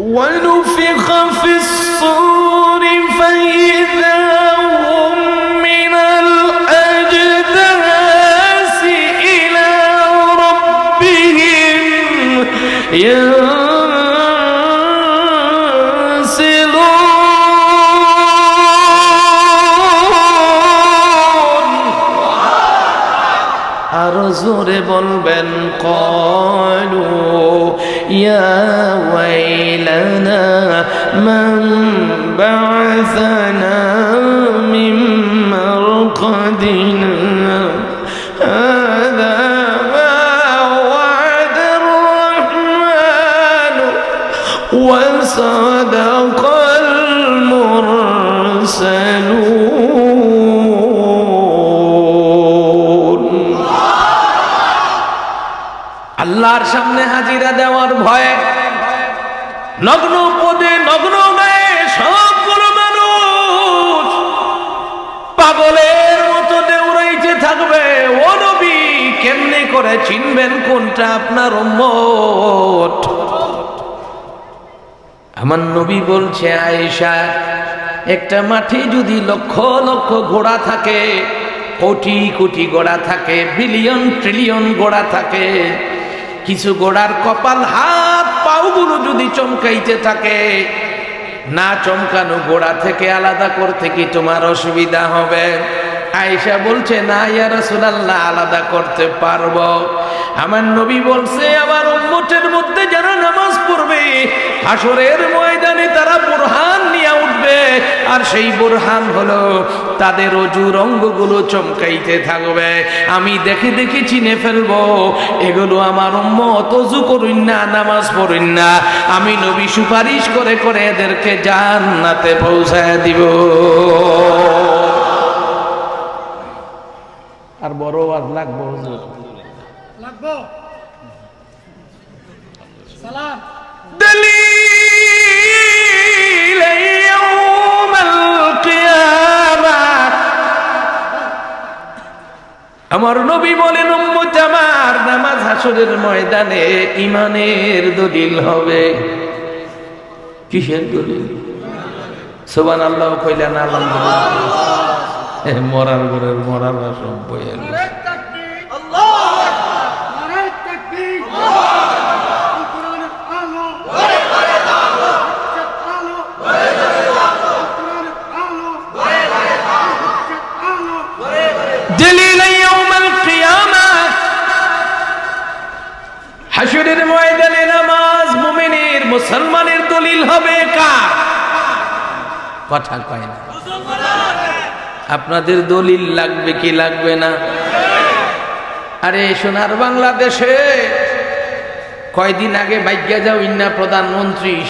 ونفخ في الصور فإذا هم من الأجداث إلى ربهم ينسلون জোরে বলবেন কলু ইয়া ওয়াইলানা মান বা'াসানা মিন মারকাদিনা هذا ما وعد الرحمن وصدق المرسلون আল্লাহর সামনে হাজিরা দেওয়ার ভয়ে নগ্ন পদে নগ্ন গায়ে সবগুলো মানুষ পাগলের মতো দেউড়াইতে থাকবে। ও নবী, কেমনে করে চিনবেন কোনটা আপনার উম্মত? আমার নবী বলছে, আয়েশা, একটা মাঠে যদি লক্ষ লক্ষ ঘোড়া থাকে, কোটি কোটি গোড়া থাকে, বিলিয়ন ট্রিলিয়ন গোড়া থাকে কিছু গোড়ার কপাল, হাত পাওগুলো যদি চমকাইতে থাকে, না চমকানো গোড়া থেকে আলাদা করতে কি তোমার অসুবিধা হবে? আয়েশা বলছে, না, ইয়া রাসূলুল্লাহ, আলাদা করতে পারব। আমার নবী বলছে, আমার উম্মতের মধ্যে যারা নামাজ পড়বে হাসরের ময়দানে তারা বুরহান নিয়ে উঠবে। আর সেই বুরহান হলো তাদের অজুর অঙ্গগুলো চমকাইতে থাকবে। আমি দেখে দেখে চিনে ফেলব এগুলো আমার উম্মত অজু করুন না নামাজ পড়ুন না। আমি নবী সুপারিশ করে করে এদেরকে জান্নাতে পৌঁছায় দিব। আর বড় আজ লাগবো হুজুর? লাগবো? সালাম। আমার নবী বলেন আমার নামাজ হাসরের ময়দানে ইমানের দলিল হবে। কিসের দলিল? সোবান আল্লাহ কইলেন আলহামদুলিল্লাহ মরার ঘরের মরার সব বইয়ে হাসুরের ময়দানে নামাজ মুমিনের, মুসলমানের দলিল হবে কার? কথা কয় না। আপনাদের দলিল লাগবে কি লাগবে না? আরে, সোনার বাংলাদেশে কয়দিন আগে বাইজ্ঞা যাও, ইন্না প্রধানমন্ত্রী